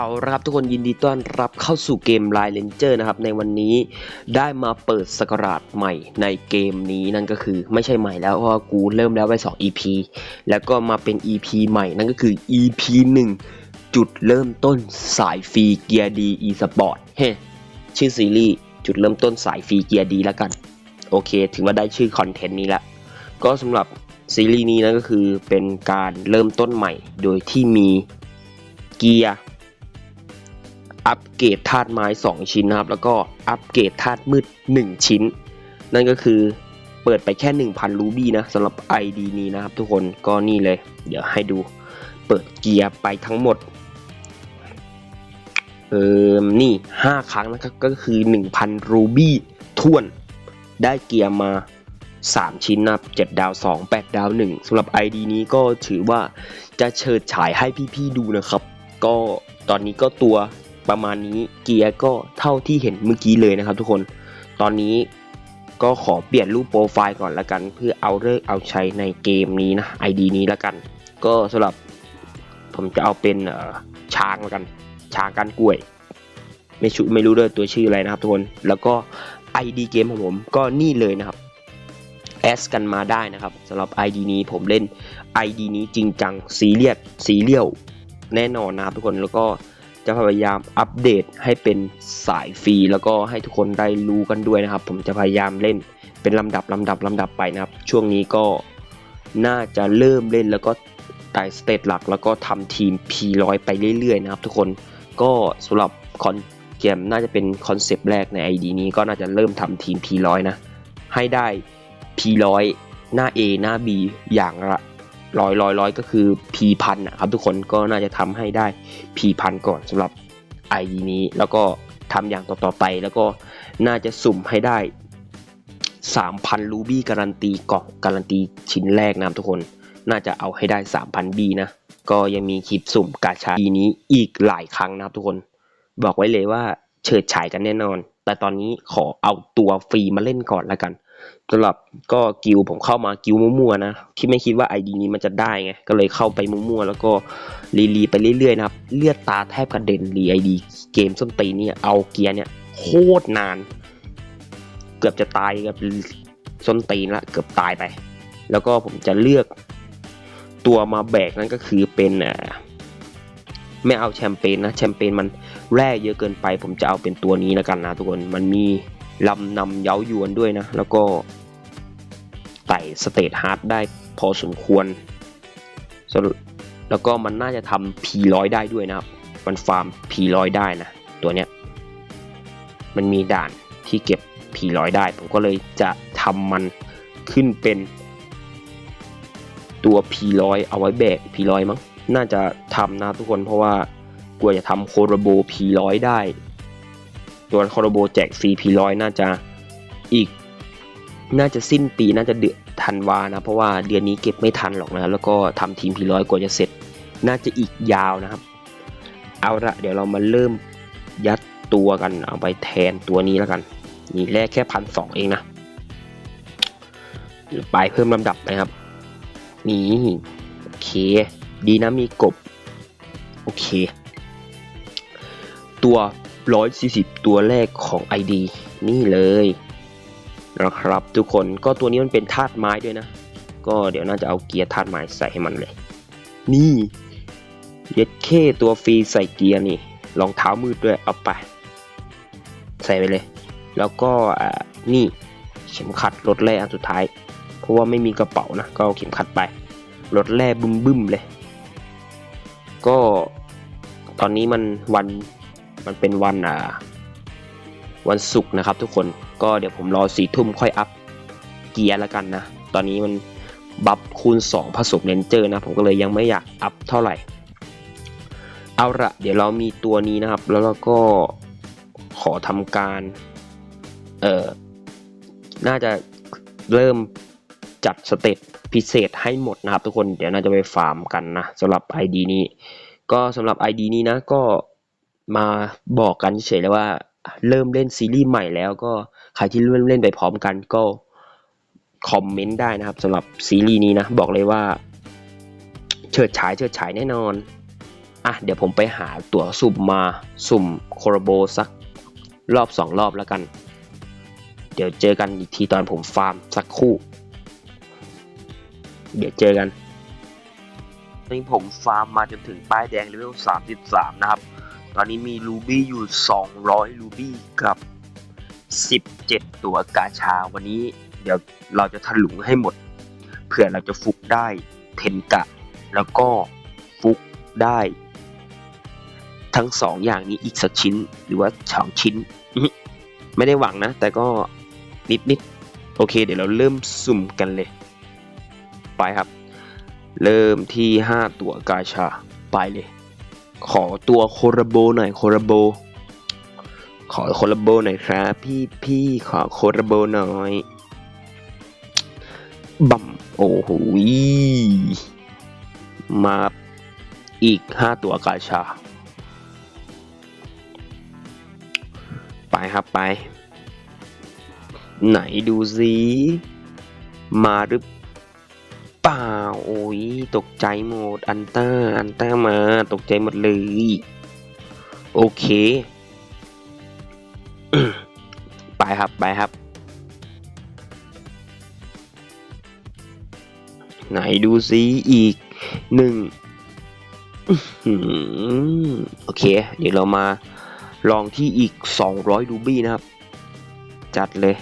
เอาละครับทุกคนยินดีต้อนรับเข้าสู่เกม Line Ranger นะครับ ในวันนี้ได้มาเปิดสกราชใหม่ในเกมนี้นั่นก็คือไม่ใช่ใหม่แล้วเพราะกูเริ่มแล้วไป 2 EP แล้วก็มาเป็น EP ใหม่นั่นก็คือ EP 1 จุดเริ่มต้นสายฟรีเกียร์ดี e sport เฮ้ชื่อซีรีส์จุดเริ่มต้นสายฟรีเกียร์ดีแล้วกัน โอเค ถึงว่าได้ชื่อคอนเทนต์นี้ละก็สำหรับซีรีส์นี้นะก็คือเป็นการเริ่มต้นใหม่โดยที่มีเกียร์ อัปเกรดธาตุไม้ 2 ชิ้นนะครับ แล้วก็อัปเกรดธาตุมืด 1 ชิ้น นั่นก็คือเปิดไปแค่ 1,000 รูบี้นะสำหรับ ID นี้นะครับทุกคนก็นี่เลย เดี๋ยวให้ดูเปิดเกียร์ไปทั้งหมดเออนี่ 5 ครั้งนะครับก็คือ 1,000 รูบี้ท่วนได้เกียร์มา 3 ชิ้นนะครับ7ดาว 2 8 ดาว 1สำหรับ ID นี้ก็ถือว่าจะเฉิดฉายให้พี่ ๆ ดูนะครับ ก็ตอนนี้ก็ตัว ประมาณนี้เกียร์ก็เท่าที่เห็นเมื่อกี้เลยนะครับ ทุกคน ตอนนี้ก็ขอเปลี่ยนรูปโปรไฟล์ก่อนละกัน เพื่อเอาเลิกเอาใช้ในเกมนี้นะ ID นี้ละกัน ก็สำหรับผมจะเอาเป็นช้างละกัน ช้างกันกล้วย ไม่ชุไม่รู้ด้วยตัวชื่ออะไรนะครับทุกคน แล้วก็ ID เกมของผมก็นี่เลยนะครับแอสกันมาได้นะครับสำหรับ ID นี้ผมเล่น ID นี้จริงจังซีเรียสซีเรียลแน่นอนนะครับทุกคนแล้วก็ จะพยายามอัปเดตให้เป็นสายฟรี แล้วก็ให้ทุกคนได้รู้กันด้วยนะครับ ผมจะพยายามเล่นเป็นลำดับลำดับลำดับไปนะครับ ช่วงนี้ก็น่าจะเริ่มเล่นแล้วก็ไต่สเตตหลัก แล้วก็ทำทีม P100 ไปเรื่อยๆนะครับ ทุกคนก็สำหรับคอนเกมน่าจะเป็นคอนเซปต์แรกใน ID นี้ก็น่าจะเริ่มทำทีม P100 นะ ให้ได้ P100 หน้า A หน้า B อย่างละ ร้อยร้อยร้อยก็คือ P พันนะครับทุกคนก็น่าจะทำให้ได้ P พันก่อนสำหรับ ID นี้แล้วก็ทำอย่างต่อๆไปแล้วก็น่าจะสุ่มให้ได้ 3,000 รูบี้การันตีกล่องการันตีชิ้นแรกนะทุกคน น่าจะเอาให้ได้ 3,000 บีนะ ก็ยังมีคลิปสุ่มกาชาดีนี้อีกหลายครั้งนะครับทุกคน บอกไว้เลยว่าเฉิดฉายกันแน่นอน แต่ตอนนี้ขอเอาตัวฟรีมาเล่นก่อนแล้วกัน สำหรับก็กิวผมเข้ามากิวมั่วๆนะที่ไม่คิดว่า ID นี้มันจะได้ไงก็เลยเข้าไปมั่วๆแล้วก็รีรีไปเรื่อยๆนะครับเลือดตาแทบกระเด็นรีไอดีเกมส้นตีนเนี่ยเอาเกียร์เนี่ยโคตรนาน เกือบจะตายกับส้นตีนละเกือบตายไป แล้วก็ผมจะเลือกตัวมาแบกนั่นก็คือเป็นไม่เอาแชมเปญนะแชมเปญมันแร่เยอะเกินไป ผมจะเอาเป็นตัวนี้แล้วกันนะทุกคนมันมี ลำนำเย้ายวนด้วยนะ แล้วก็ไต่สเตทฮาร์ดได้พอสมควรสรุปแล้วก็มันน่าจะทำ P100 ได้ด้วยนะครับ มันฟาร์ม P100 ได้นะ ตัวเนี้ย มันมีด่านที่เก็บ P100 ได้ ผมก็เลยจะทำมันขึ้นเป็นตัว P100 เอาไว้แบก P100 มั้ง น่าจะทำนะทุกคนเพราะว่ากลัวจะทำโคโรโบ P100 ได้ ตัวคอร์โบแจกฟรีพีร้อยน่าจะอีก น่าจะสิ้นปีน่าจะเดือนธันวานะ เพราะว่าเดือนนี้เก็บไม่ทันหรอกนะ แล้วก็ทำทีมพีร้อยกว่าจะเสร็จ น่าจะอีกยาวนะครับ เอาละเดี๋ยวเรามาเริ่มยัดตัวกันเอาไปแทนตัวนี้แล้วกัน นี่แรกแค่พันสองเองนะไปเพิ่มลำดับนะครับ นี่โอเค ดีนะมีกบ โอเค ตัว 140 ตัวแรกของ ID นี่เลยนะครับ ทุกคนก็ตัวนี้มันเป็นธาตุไม้ด้วยนะ ก็เดี๋ยวน่าจะเอาเกียร์ธาตุไม้ใส่ให้มันเลย นี่เย็ดเคตัวฟรีใส่เกียร์นี่รองเท้ามืดด้วยเอาไป ใส่ไปเลย แล้วก็นี่เข็มขัดรถแร่อันสุดท้าย เพราะว่าไม่มีกระเป๋านะ ก็เอาเข็มขัดไปรถแร่บึ้มๆเลย ก็ตอนนี้มันวัน มันเป็นวันอ่าวันศุกร์นะครับ ทุกคนก็เดี๋ยวผมรอสี่ทุ่มค่อยอัพเกียร์แล้วกันนะ ตอนนี้มันบัฟคูณ 2 ผสมเลนเจอร์นะ ผมก็เลยยังไม่อยากอัพเท่าไหร่ เอาละเดี๋ยวเรามีตัวนี้นะครับ แล้วเราก็ขอทำการ เอ่อ น่าจะเริ่มจัดสเตตพิเศษให้หมดนะครับทุกคน เดี๋ยวน่าจะไปฟาร์มกันนะสำหรับ ID นี้ ก็สำหรับ ID นี้นะ ก็ มาบอกกันเฉยๆแล้วว่า เริ่มเล่นซีรีส์ใหม่แล้วก็ใครที่เริ่มเล่นไปพร้อมกันก็คอมเมนต์ได้นะครับสำหรับซีรีส์นี้นะ บอกเลยว่า เฉิดฉายเฉิดฉายแน่นอน อะ เดี๋ยวผมไปหาตั๋วสุ่มมาสุ่มโคโรโบสักรอบสองรอบแล้วกัน เดี๋ยวเจอกันอีกทีตอนผมฟาร์มสักคู่ เดี๋ยวเจอกันตอนนี้ผมฟาร์มมาจนถึงป้ายแดงเลเวล 33 นะครับ อนนี้มีรูบี้อยู่ 200 รูบี้กับ 17 ตัวกาชา วันนี้เดี๋ยวเราจะถลุงให้หมด เผื่อเราจะฟุกได้เทนกะ แล้วก็ฟุกได้ ทั้งสองอย่างนี้อีกสักชิ้นหรือว่าสองชิ้น ไม่ได้หวังนะ แต่ก็นิดนิดๆโอเค เดี๋ยวเราเริ่มสุ่มกันเลย ไปครับ เริ่มที่ 5 ตัวกาชา ไปเลย ขอตัวโคราโบหน่อยโคราโบ ขอโคราโบหน่อยครับ พี่พี่ขอโคราโบหน่อยบัมโอ้โหมาอีก5ตัวกาชา ไปครับไป ไหนดูสิมาหรือ เปล่า โอ้ยตกใจหมด อันต้า อันต้ามา ตกใจหมดเลย โอเค ไปครับ ไปครับ ไหนดูซิอีกหนึ่งโอเค เดี๋ยวเรามาลองที่อีก 200รูบี้นะครับ จัดเลย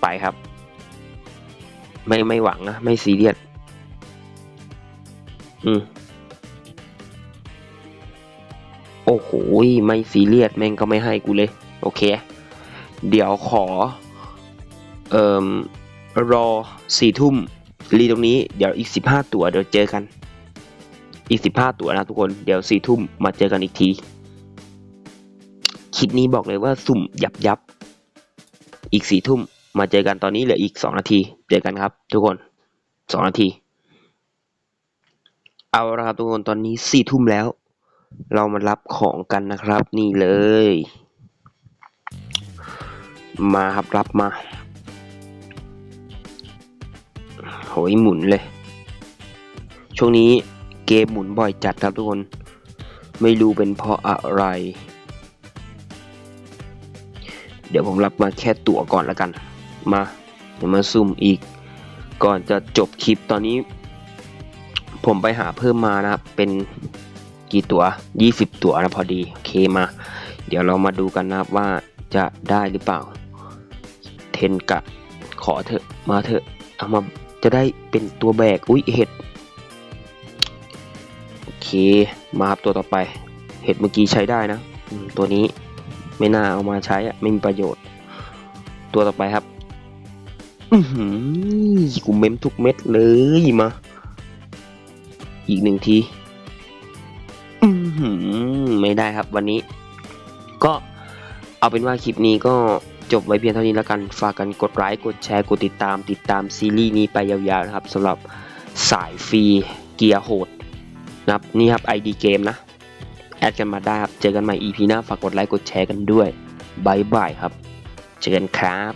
ไปครับ ไม่ไม่หวังนะไม่ซีเรียสอืมโอ้โหไม่ซีเรียสแม่งก็ไม่ให้กูเลย โอเค เดี๋ยวขอ เอ่อรอสี่ทุ่มรีตรงนี้เดี๋ยวอีกสิบห้าตัวเดี๋ยวเจอกัน อีกสิบห้าตัวนะทุกคนเดี๋ยวสี่ทุ่มมาเจอกันอีกทีคลิปนี้บอกเลยว่าสุ่มยับยับ อีกสี่ทุ่ม มาเจอกันตอนนี้เหลืออีกสองนาที เจอกันครับ ทุกคนสองนาที เอาละครับทุกคนตอนนี้สี่ทุ่มแล้ว เรามารับของกันนะครับ นี่เลย มาครับรับมาโหยหมุนเลย ช่วงนี้เกมหมุนบ่อยจัดครับทุกคน ไม่รู้เป็นเพราะอะไร เดี๋ยวผมรับมาแค่ตั๋วก่อนแล้วกัน มาเดี๋ยวมาซุ่มอีก ก่อนจะจบคลิปตอนนี้ ผมไปหาเพิ่มมานะครับ เป็นกี่ตัว 20 ตัวนะพอดีโอเคมา เดี๋ยวเรามาดูกันนะครับว่าจะได้หรือเปล่า เทนกะ ขอเถอะมาเถอะเอามาจะได้เป็นตัวแบก อุ้ยเห็ดโอเคมาครับตัวต่อไป เห็ดเมื่อกี้ใช้ได้นะ ตัวนี้ไม่น่าเอามาใช้อะไม่มีประโยชน์ ตัวต่อไปครับ หือกูเม้มทุกเม็ดเลยมา อีกหนึ่งทีอือหือไม่ได้ครับวันนี้ ก็เอาเป็นว่าคลิปนี้ก็จบไว้เพียงเท่านี้แล้วกัน ฝากกันกดไลค์กดแชร์กดติดตาม ติดตามซีรีส์นี้ไปยาวๆนะครับสำหรับสายฟรีเกียร์โหดนะครับนี่ครับ ID เกมนะ แอดกันมาได้ครับ เจอกันใหม่ EP หน้าฝากกดไลค์กดแชร์กันด้วยบายบายครับ เจอกันครับ